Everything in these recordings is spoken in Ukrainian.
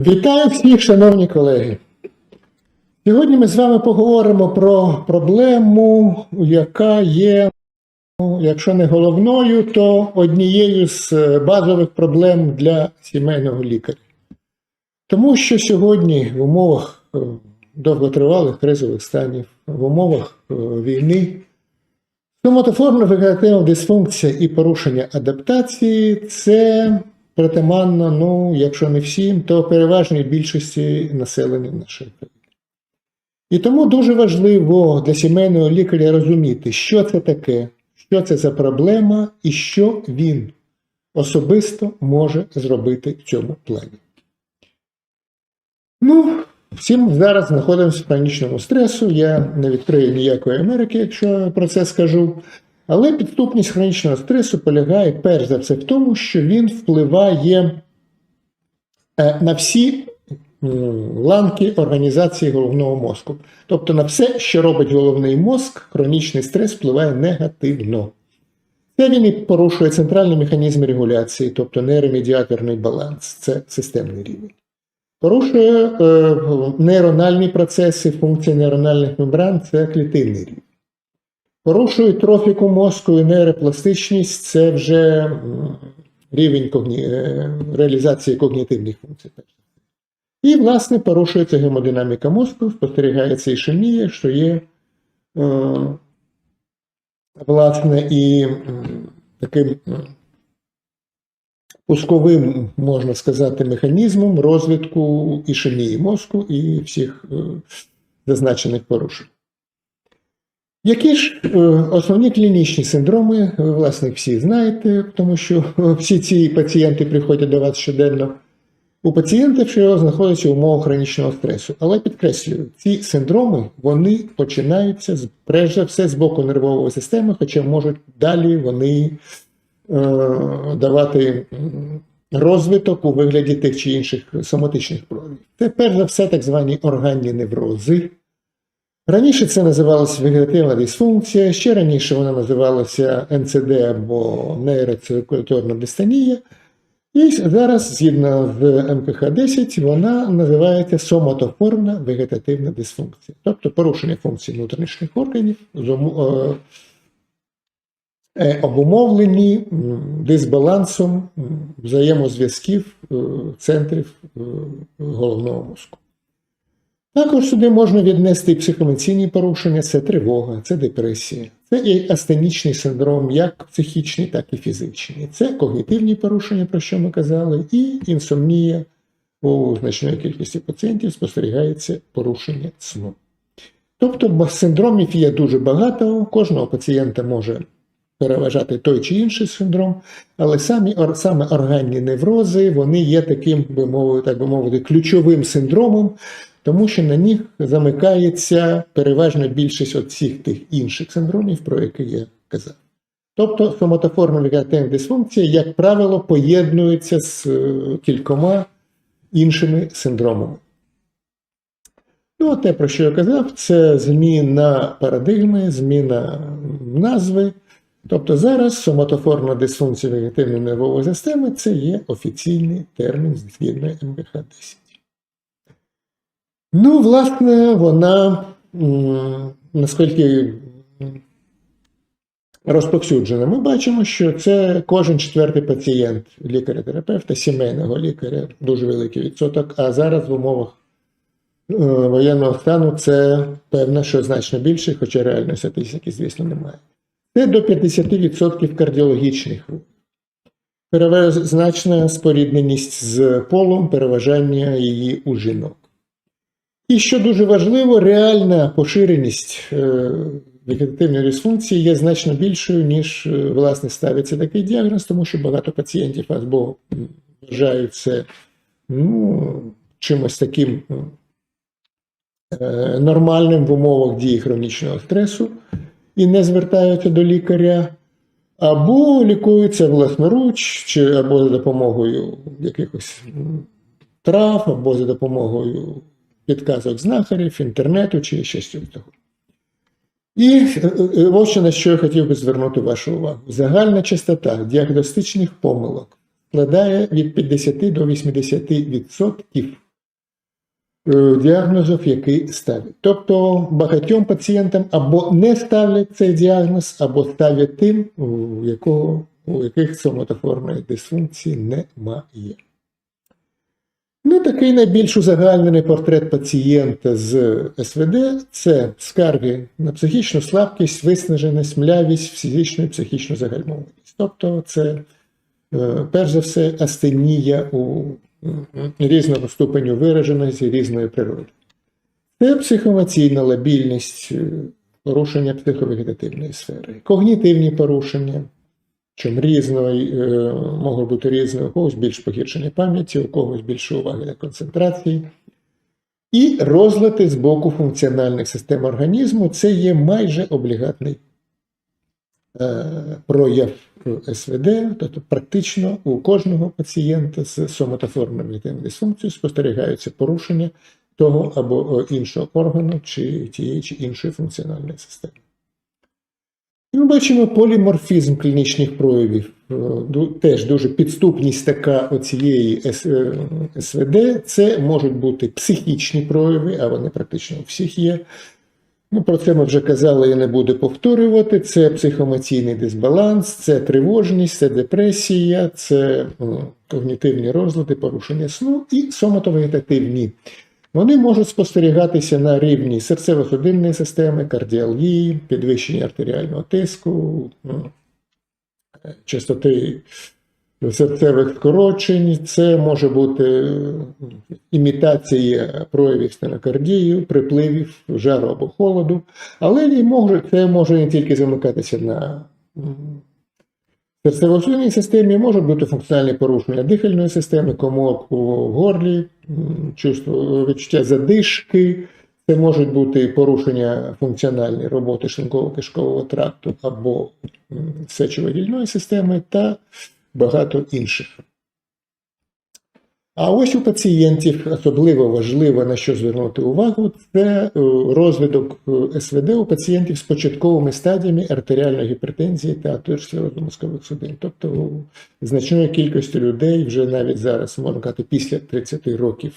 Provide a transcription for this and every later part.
Вітаю всіх, шановні колеги. Сьогодні ми з вами поговоримо про проблему, яка є, ну, якщо не головною, то однією з е, базових проблем для сімейного лікаря. Тому що сьогодні в умовах е, довготривалих кризових станів, в умовах е, війни, соматоформна вегетативна дисфункція і порушення адаптації це притаманно, ну, якщо не всім, то переважній більшості населення нашої країни. І тому дуже важливо для сімейного лікаря розуміти, що це таке, що це за проблема і що він особисто може зробити в цьому плані. Ну, всім зараз знаходимося в хронічному стресу. Я не відкрию ніякої Америки, якщо про це скажу. Але підступність хронічного стресу полягає перш за все в тому, що він впливає е, на всі ланки організації головного мозку. Тобто на все, що робить головний мозк, хронічний стрес впливає негативно. Це він і порушує центральні механізми регуляції, тобто нейромедіаторний баланс, це системний рівень. Порушує е, нейрональні процеси, функції нейрональних мембран це клітинний рівень. Порушує трофіку мозку і нейропластичність це вже рівень когні... е, реалізації когнітивних функцій. І, власне, порушується гемодинаміка мозку, спостерігається ішемія, що є е, власне і таким пусковим, можна сказати, механізмом розвитку ішемії мозку і всіх е, зазначених порушень. Які ж е, основні клінічні синдроми, ви, власне, всі знаєте, тому що всі ці пацієнти приходять до вас щоденно. У пацієнта, що знаходиться в умовах хронічного стресу. Але підкреслюю, ці синдроми вони починаються перш за все з боку нервової системи, хоча можуть далі вони е, давати розвиток у вигляді тих чи інших соматичних проявів. Це перш за все так звані органні неврози. Раніше це називалося вегетативна дисфункція, ще раніше вона називалася НЦД або нейроциркуляторна дистанія. І зараз, згідно з МКХ-10, вона називається соматоформна вегетативна дисфункція, тобто порушення функцій внутрішніх органів, е, е, обумовлені дисбалансом взаємозв'язків е, центрів головного мозку. Також сюди можна віднести і психоемоційні порушення, це тривога, це депресія, це і астенічний синдром, як психічний, так і фізичний. Це когнітивні порушення, про що ми казали, і інсомнія у значної кількості пацієнтів спостерігається порушення сну. Тобто синдромів є дуже багато, кожного пацієнта може переважати той чи інший синдром, але самі, саме органні неврози вони є таким, би мовити, так би мовити, ключовим синдромом, тому що на них замикається переважна більшість от тих інших синдромів, про які я казав. Тобто соматоформна вегетативна дисфункція, як правило, поєднується з е, кількома іншими синдромами. Ну, те, про що я казав, це зміна парадигми, зміна назви. Тобто зараз соматоформна дисфункція вегетативної нервової системи це є офіційний термін згідно МБХ-10. Ну, власне, вона, наскільки розповсюджена, ми бачимо, що це кожен четвертий пацієнт лікаря-терапевта, сімейного лікаря, дуже великий відсоток, а зараз в умовах е, воєнного стану це певно, що значно більше, хоча реальної статистики, звісно, немає. Це до 50% кардіологічних Значна спорідненість з полом, переважання її у жінок. І що дуже важливо, реальна поширеність вегетативної дисфункції є значно більшою, ніж е, власне ставиться такий діагноз, тому що багато пацієнтів або вважають це ну, чимось таким е, нормальним в умовах дії хронічного стресу і не звертаються до лікаря, або лікуються власноруч, чи або за допомогою якихось трав, або за допомогою підказок знахарів, інтернету чи ще щось того. І е, е, ось на що я хотів би звернути вашу увагу. Загальна частота діагностичних помилок складає від 50 до 80% е, діагнозів, який ставлять. Тобто багатьом пацієнтам або не ставлять цей діагноз, або ставлять тим, у якого у яких соматоформної дисфункції немає. Ну, такий найбільш узагальнений портрет пацієнта з СВД це скарги на психічну слабкість, виснаженість, млявість, фізичну і психічну загальмованість. Тобто, це, е, перш за все, астенія у різного ступеню вираженості, різної природи. Це психоемоційна лабільність, е, порушення психовегетативної сфери, когнітивні порушення, чим різної, е, можуть бути різні, у когось більш погіршення пам'яті, у когось більше уваги на концентрації. І розлади з боку функціональних систем організму це є майже облігатний е, прояв СВД, тобто практично у кожного пацієнта з соматоформною вегетативною дисфункцією спостерігаються порушення того або іншого органу чи тієї чи іншої функціональної системи. Ми бачимо поліморфізм клінічних проявів. Е, Теж дуже підступність така оцієї е, СВД. Це можуть бути психічні прояви, а вони практично у всіх є. Ну, про це ми вже казали, я не буду повторювати. Це психоемоційний дисбаланс, це тривожність, це депресія, це м, когнітивні розлади, порушення сну і соматовегетативні. Вони можуть спостерігатися на рівні серцево-судинної системи, кардіалгії, підвищення артеріального тиску, е, частоти серцевих скорочень. Це може бути імітація проявів стенокардії, припливів жару або холоду, але це може не тільки замикатися на м, серцево-судинній системі, можуть бути функціональні порушення дихальної системи, комок у горлі, чувство відчуття задишки. Це можуть бути порушення функціональної роботи шлунково-кишкового тракту або м, сечовидільної системи та багато інших. А ось у пацієнтів особливо важливо на що звернути увагу, це е, розвиток е, СВД у пацієнтів з початковими стадіями артеріальної гіпертензії та атеросклерозу мозкових судин. Тобто у значної кількості людей вже навіть зараз, можна казати, після 30 років.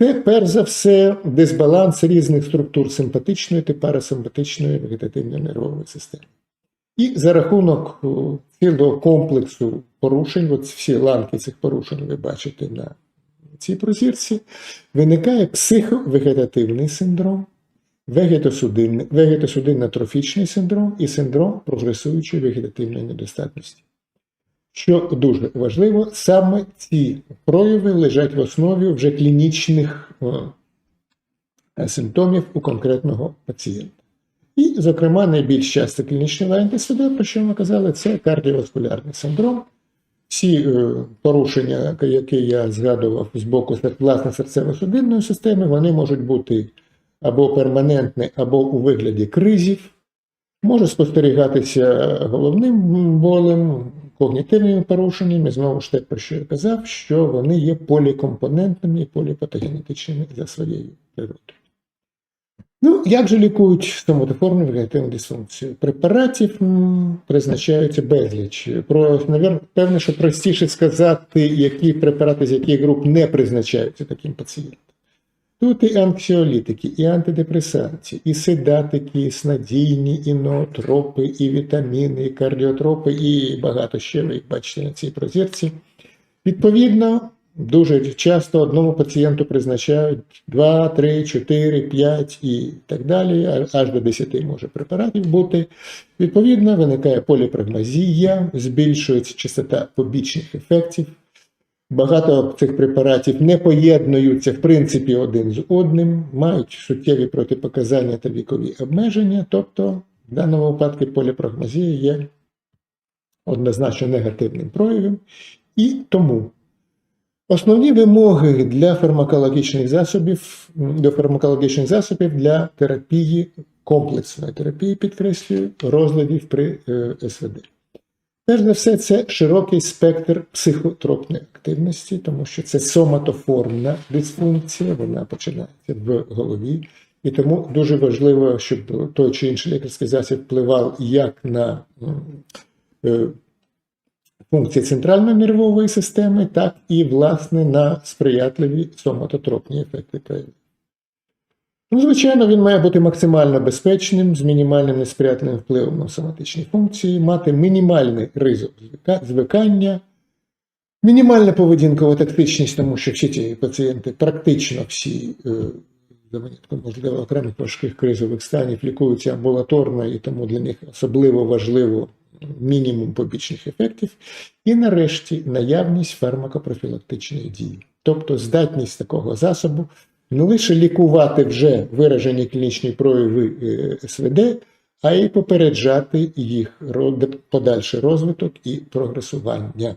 Це перш за все дисбаланс різних структур симпатичної та парасимпатичної вегетативної нервової системи. І за рахунок цілого комплексу порушень, от всі ланки цих порушень ви бачите на цій прозірці, виникає психовегетативний синдром, вегетосудинно-трофічний синдром і синдром прогресуючої вегетативної недостатності. Що дуже важливо, саме ці прояви лежать в основі вже клінічних е, симптомів у конкретного пацієнта. І, зокрема, найбільш часто клінічний варіант СВД, про що ми казали, це кардіоваскулярний синдром. Всі е, порушення, які я згадував з боку власне серцево-судинної системи, вони можуть бути або перманентні, або у вигляді кризів. Може спостерігатися головним болем, когнітивними порушеннями, знову ж те, про що я казав, що вони є полікомпонентними і поліпатогенетичними за своєю природою. Ну, як же лікують стоматоформну вегетативну дисфункцію? Препаратів призначаються безліч. Про, навер- певне, що простіше сказати, які препарати з яких груп не призначаються таким пацієнтам. Тут і анксіолітики, і антидепресанти, і седатики, і снадійні, і ноотропи, і вітаміни, і кардіотропи, і багато ще ви їх бачите на цій прозірці. Відповідно, дуже часто одному пацієнту призначають 2, 3, 4, 5 і так далі, аж до 10 може препаратів бути. Відповідно, виникає поліпрагмазія, збільшується частота побічних ефектів. Багато цих препаратів не поєднуються в принципі один з одним, мають суттєві протипоказання та вікові обмеження. Тобто, в даному випадку поліпрагмазія є однозначно негативним проявом. І тому основні вимоги для фармакологічних засобів, до фармакологічних засобів для терапії, комплексної терапії, підкреслюю, розладів при е, СВД. Перш за все, це широкий спектр психотропної активності, тому що це соматоформна дисфункція, вона починається в голові. І тому дуже важливо, щоб той чи інший лікарський засіб впливав як на е, функції центральної нервової системи, так і, власне, на сприятливі соматотропні ефекти прояву. Ну, звичайно, він має бути максимально безпечним, з мінімальним несприятливим впливом на соматичні функції, мати мінімальний ризик звикання, мінімальна поведінкова тактичність, тому що всі ці пацієнти, практично всі, е, за винятком, можливо, окремих важких кризових станів, лікуються амбулаторно, і тому для них особливо важливо мінімум побічних ефектів. І нарешті наявність фармакопрофілактичної дії, тобто здатність такого засобу не лише лікувати вже виражені клінічні прояви е, СВД, а й попереджати їх подальший розвиток і прогресування.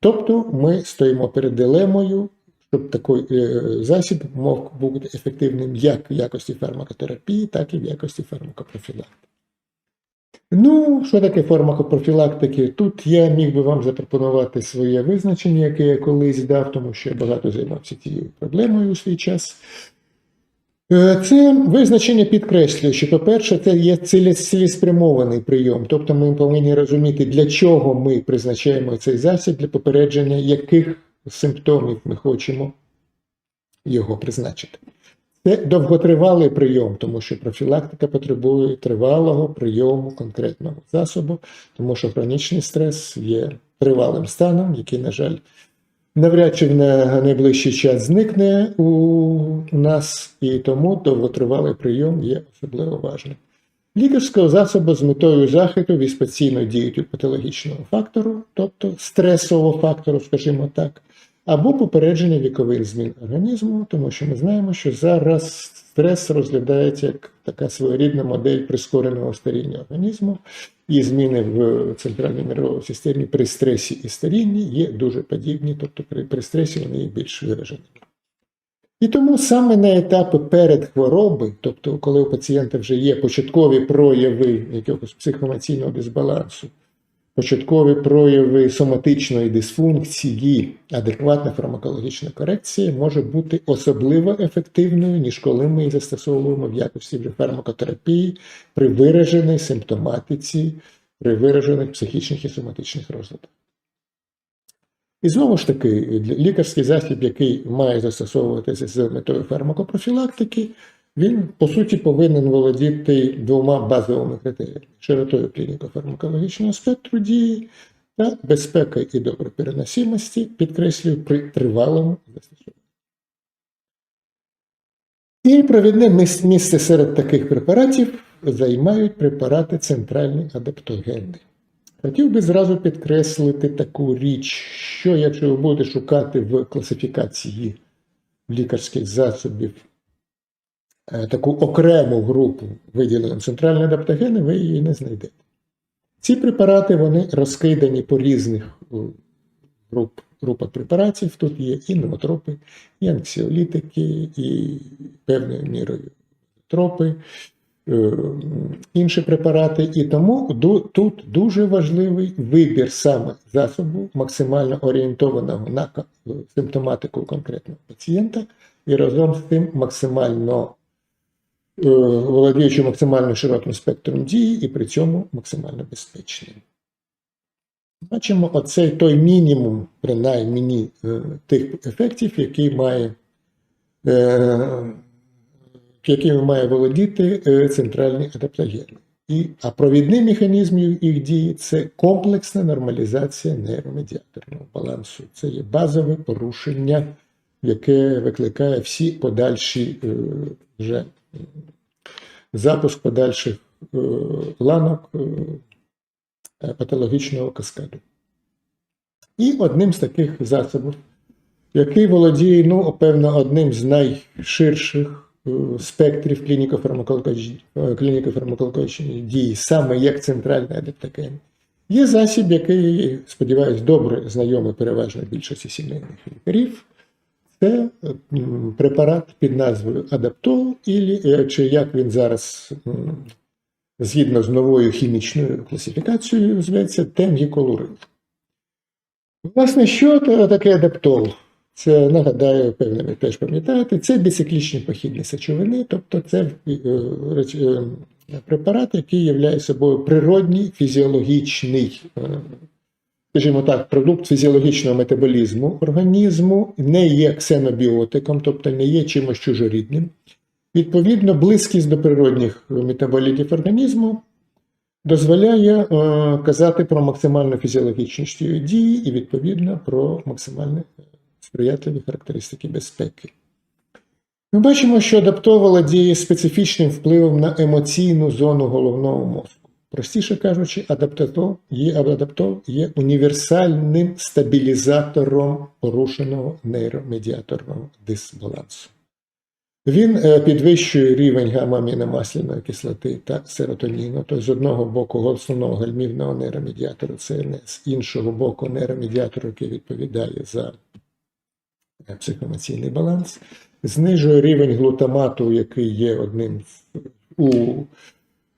Тобто ми стоїмо перед дилемою, щоб такий е, засіб мог бути ефективним як в якості фармакотерапії, так і в якості фармакопрофілактики. Ну, що таке фармакопрофілактики? Тут я міг би вам запропонувати своє визначення, яке я колись дав, тому що я багато займався цією проблемою у свій час. Е, Це визначення підкреслює, що, по-перше, це є цілеспрямований прийом. Тобто ми повинні розуміти, для чого ми призначаємо цей засіб, для попередження яких симптомів ми хочемо його призначити. Це довготривалий прийом, тому що профілактика потребує тривалого прийому конкретного засобу, тому що хронічний стрес є тривалим станом, який, на жаль, навряд чи в на- найближчий час зникне у нас, і тому довготривалий прийом є особливо важним. Лікарського засобу з метою захисту від спеційної діють патологічного фактору, тобто стресового фактору, скажімо так, або попередження вікових змін організму, тому що ми знаємо, що зараз стрес розглядається як така своєрідна модель прискореного старіння організму, і зміни в центральній нервовій системі при стресі і старінні є дуже подібні, тобто при, при стресі вони є більш виражені. І тому саме на етапи перед хвороби, тобто коли у пацієнта вже є початкові прояви якогось психоемоційного дисбалансу, початкові прояви соматичної дисфункції, адекватна фармакологічна корекція може бути особливо ефективною, ніж коли ми її застосовуємо в якості вже фармакотерапії при вираженій симптоматиці, при виражених психічних і соматичних розладах. І знову ж таки, лікарський засіб, який має застосовуватися з метою фармакопрофілактики, він по суті повинен володіти двома базовими критеріями: широтою клініко-фармакологічного спектру дії та безпекою і добропереносимості, підкреслюю, при тривалому застосуванні. І провідне місце серед таких препаратів займають препарати центральні адаптогени. Хотів би зразу підкреслити таку річ, що якщо ви будете шукати в класифікації лікарських засобів таку окрему групу виділену центральні адаптогени, ви її не знайдете. Ці препарати вони розкидані по різних е, груп, групах препаратів. Тут є і ноотропи, і анксіолітики, і певною мірою тропи, е, інші препарати. І тому тут дуже важливий вибір саме засобу, максимально орієнтованого на симптоматику конкретного пацієнта, і разом з тим максимально е, володіючи максимально широким спектром дії і при цьому максимально безпечним. Бачимо, оцей той мінімум, принаймні, е, тих ефектів, який має, е, якими має володіти е, центральні адаптогени. І, а провідний механізм їх дії це комплексна нормалізація нейромедіаторного балансу. Це є базове порушення, яке викликає всі подальші е, вже е, запуск подальших е, ланок е, патологічного каскаду. І одним з таких засобів, який володіє, ну, певно, одним з найширших е, спектрів клініко-фармакологічної дії, саме як центральний адаптоген, є засіб, який, сподіваюсь, добре знайомий переважно більшості сімейних лікарів. Це препарат під назвою Адаптол, е, чи як він зараз згідно з новою хімічною класифікацією зветься темгіколурил. Власне, що таке адаптол? Це, нагадаю, певно, ви теж пам'ятаєте, це біциклічні похідні сечовини, тобто це е, е, препарат, який являє собою природній фізіологічний скажімо так, продукт фізіологічного метаболізму організму, не є ксенобіотиком, тобто не є чимось чужорідним. Відповідно, близькість до природних метаболітів організму дозволяє е, казати про максимальну фізіологічність її дії і, відповідно, про максимально сприятливі характеристики безпеки. Ми бачимо, що адаптовала діє специфічним впливом на емоційну зону головного мозку. Простіше кажучи, адаптатор є, адаптор є універсальним стабілізатором порушеного нейромедіаторного дисбалансу. Він е, підвищує рівень гамма-аміномасляної кислоти та серотоніну, тобто з одного боку основного гальмівного нейромедіатору ЦНС, з іншого боку нейромедіатору, який відповідає за е, психоемоційний баланс, знижує рівень глутамату, який є одним у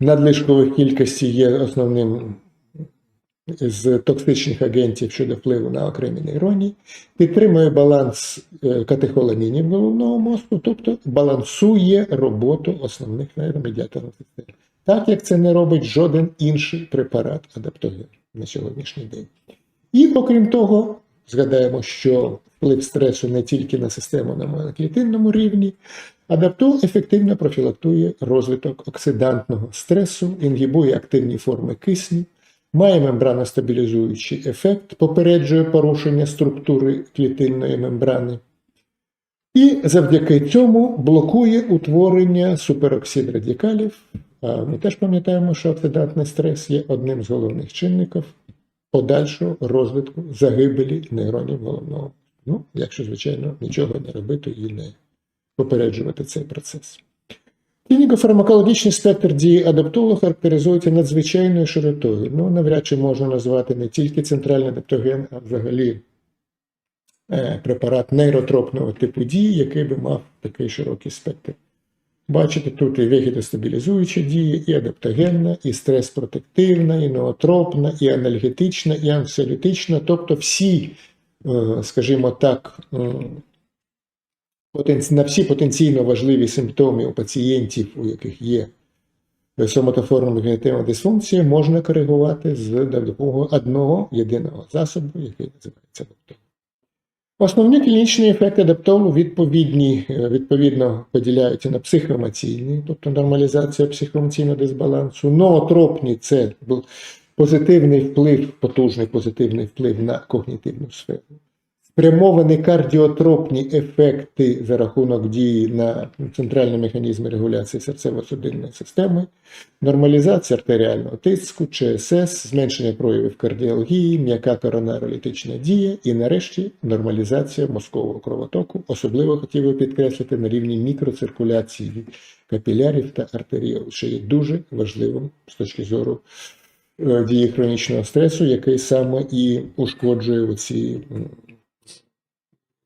надлишкових кількості є основним з токсичних агентів щодо впливу на окремі нейроні, підтримує баланс е, катехоламінів головного мозку, тобто балансує роботу основних нейромедіаторних систем, так як це не робить жоден інший препарат адаптоген на сьогоднішній день. І окрім того, згадаємо, що вплив стресу не тільки на систему на молеклітинному рівні, Адаптол ефективно профілактує розвиток оксидантного стресу, інгібує активні форми кисню, має мембраностабілізуючий ефект, попереджує порушення структури клітинної мембрани. І завдяки цьому блокує утворення супероксид радикалів. Ми теж пам'ятаємо, що оксидантний стрес є одним з головних чинників подальшого розвитку загибелі нейронів головного. Ну, якщо, звичайно, нічого не робити і не попереджувати цей процес. Клініко-фармакологічний спектр дії адаптолу характеризується надзвичайною широтою. Ну, навряд чи можна назвати не тільки центральний адаптоген, а взагалі е, препарат нейротропного типу дії, який би мав такий широкий спектр. Бачите, тут і вегетостабілізуюча дія, і адаптогенна, і стрес-протективна, і ноотропна, і анальгетична, і анксіолітична, тобто всі, е, скажімо так, на всі потенційно важливі симптоми у пацієнтів, у яких є соматоформна вегетативна дисфункція, можна коригувати з допомогою одного єдиного засобу, який називається адаптол. Основні клінічні ефекти адаптолу відповідні, відповідно поділяються на психоемоційні, тобто нормалізація психоемоційного дисбалансу, ноотропні це позитивний вплив, потужний позитивний вплив на когнітивну сферу спрямовані кардіотропні ефекти за рахунок дії на центральні механізми регуляції серцево-судинної системи, нормалізація артеріального тиску, ЧСС, зменшення проявів кардіології, м'яка коронаролітична дія і, нарешті, нормалізація мозкового кровотоку, особливо хотів би підкреслити на рівні мікроциркуляції капілярів та артеріол, що є дуже важливим з точки зору. Е, дії хронічного стресу, який саме і ушкоджує оці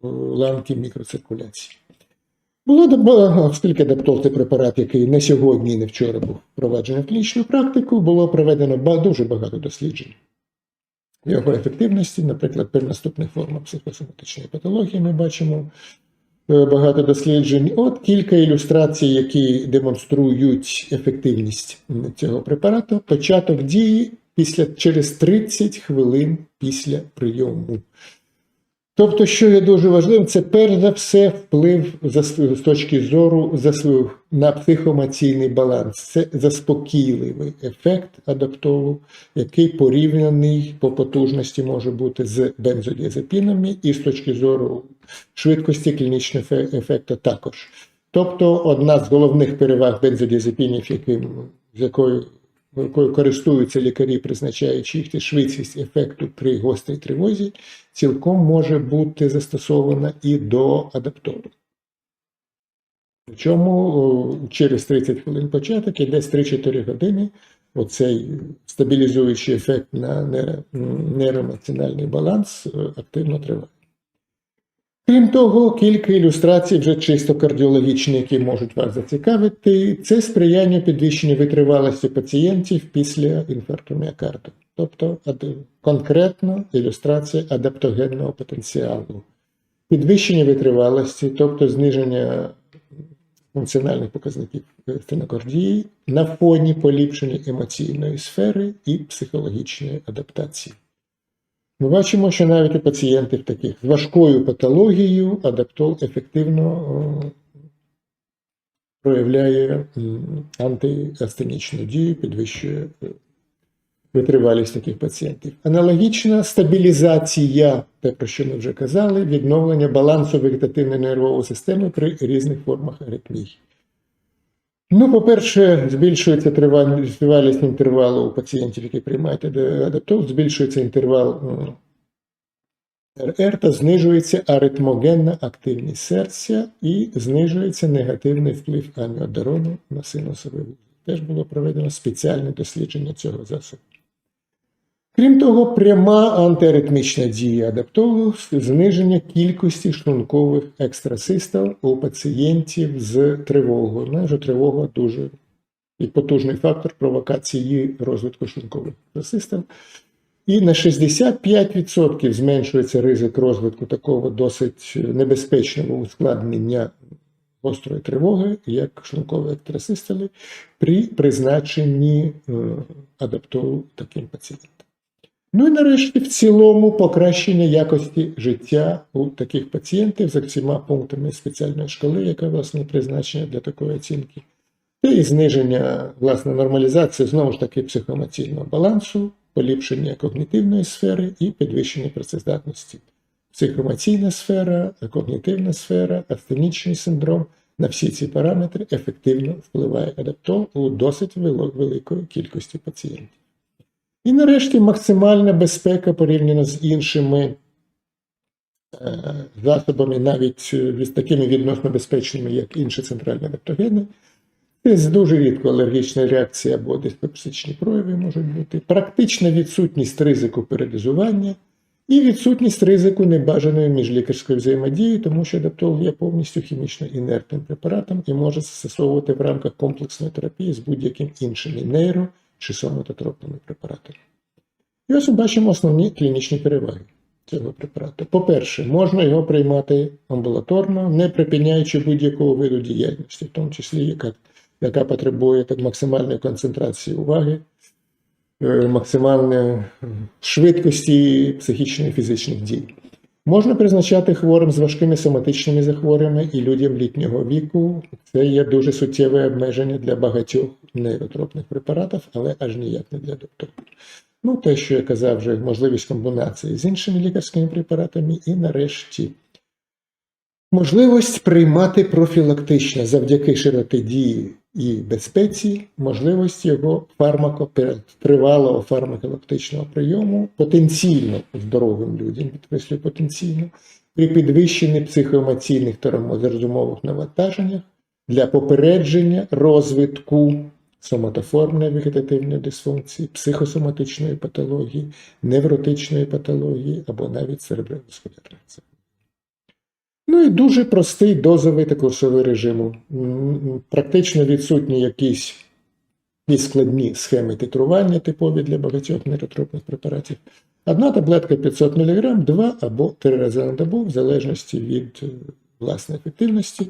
ланки мікроциркуляції. Було оскільки Дептол це препарат, який не сьогодні і не вчора був впроваджений в клінічну практику, було проведено дуже багато досліджень. Його ефективності, наприклад, при наступних формах психосоматичної патології ми бачимо е, багато досліджень. От кілька ілюстрацій, які демонструють ефективність цього препарату. Початок дії після, через 30 хвилин після прийому. Тобто, що є дуже важливим, це перш за все вплив з точки зору на психоемоційний баланс. Це заспокійливий ефект адаптолу, який порівняний по потужності може бути з бензодіазепінами, і з точки зору швидкості клінічного ефекту також. Тобто, одна з головних переваг бензодіазепінів, яким, з якою якою користуються лікарі, призначаючи їх швидкість ефекту при гострій тривозі, цілком може бути застосована і до адаптолу. Причому через 30 хвилин початок і десь 3-4 години оцей стабілізуючий ефект на нейроемоціональний баланс е, активно триває. Крім того, кілька ілюстрацій, вже чисто кардіологічні, які можуть вас зацікавити, це сприяння підвищенню витривалості пацієнтів після інфаркту міокарду. Тобто конкретно ілюстрація адаптогенного потенціалу, підвищення витривалості, тобто зниження функціональних показників стенокардії на фоні поліпшення емоційної сфери і психологічної адаптації. Ми бачимо, що навіть у пацієнтів таких з важкою патологією адаптол ефективно проявляє антиастенічну дію, підвищує е, витривалість таких пацієнтів. Аналогічна стабілізація, те, про що ми вже казали, відновлення балансу вегетативної нервової системи при різних формах аритмій. Ну, по-перше, збільшується тривалість інтервалу у пацієнтів, які приймають адаптол, збільшується інтервал РР та знижується аритмогенна активність серця і знижується негативний вплив аміодарону на синусовий вузол. Теж було проведено спеціальне дослідження цього засобу. Крім того, пряма антиаритмічна дія адаптолу зниження кількості шлункових екстрасистол у пацієнтів з тривогою. Знаєш, тривога дуже і потужний фактор провокації розвитку шлункових екстрасистол. І на 65% зменшується ризик розвитку такого досить небезпечного ускладнення гострої тривоги, як шлункові екстрасистоли, при призначенні е, адаптолу таким пацієнтам. Ну і нарешті, в цілому, покращення якості життя у таких пацієнтів за всіма пунктами спеціальної шкали, яка власне призначена для такої оцінки, та і зниження, власне, нормалізації знову ж таки психоемоційного балансу, поліпшення когнітивної сфери і підвищення працездатності. Психоемоційна сфера, когнітивна сфера, астенічний синдром на всі ці параметри ефективно впливає адаптол у досить вели- великої кількості пацієнтів. І нарешті максимальна безпека порівняно з іншими е, засобами, навіть з такими відносно безпечними, як інші центральні адаптогени. Це дуже рідко алергічна реакція або диспепсичні прояви можуть бути, практична відсутність ризику передозування і відсутність ризику небажаної міжлікарської взаємодії, тому що адаптол є повністю хімічно інертним препаратом і може застосовувати в рамках комплексної терапії з будь-яким іншими нейро чи соматотропними препаратами. І ось ми бачимо основні клінічні переваги цього препарату. По-перше, можна його приймати амбулаторно, не припиняючи будь-якого виду діяльності, в тому числі яка, яка потребує так, максимальної концентрації уваги, е, максимальної швидкості психічних і фізичних дій. Можна призначати хворим з важкими соматичними захворюваннями і людям літнього віку. Це є дуже суттєве обмеження для багатьох нейротропних препаратів, але аж ніяк не для докторів. Ну, те, що я казав, вже можливість комбінації з іншими лікарськими препаратами, і нарешті можливість приймати профілактично завдяки широти дії і безпеці, можливість його тривалого фармакологічного прийому потенційно здоровим людям, підкреслюю потенційно, при підвищенні психоемоційних та розумових навантаженнях для попередження розвитку соматоформної вегетативної дисфункції, психосоматичної патології, невротичної патології або навіть цереброваскулярних захворювань. Ну і дуже простий дозовий та курсовий режиму. Практично відсутні якісь складні схеми титрування, типові для багатьох нейротропних препаратів. Одна таблетка 500 мг, два або три рази на добу, в залежності від е, власної ефективності.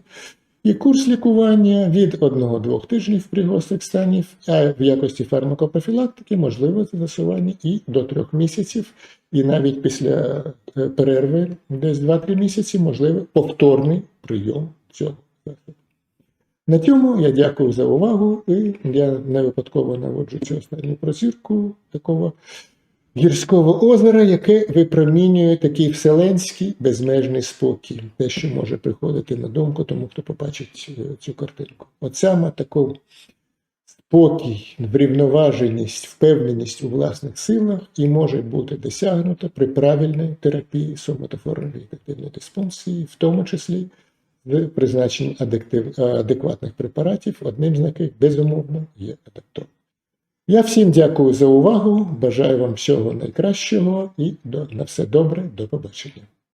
І курс лікування від 1-2 тижнів при гострих станів, в якості фармакопрофілактики можливе застосування і до 3 місяців, і навіть після е, перерви десь 2-3 місяці можливий повторний прийом цього засобу. На цьому я дякую за увагу, і я не випадково наводжу цю останню прозірку такого гірського озера, яке випромінює такий вселенський безмежний спокій, те, що може приходити на думку тому, хто побачить е, цю картинку. От саме таку спокій, врівноваженість, впевненість у власних силах і може бути досягнуто при правильній терапії соматоформної вегетативної дисфункції, в тому числі з призначенням адекватних препаратів, одним з яких безумовно є адаптол. Я всім дякую за увагу. Бажаю вам всього найкращого і на все добре. До побачення.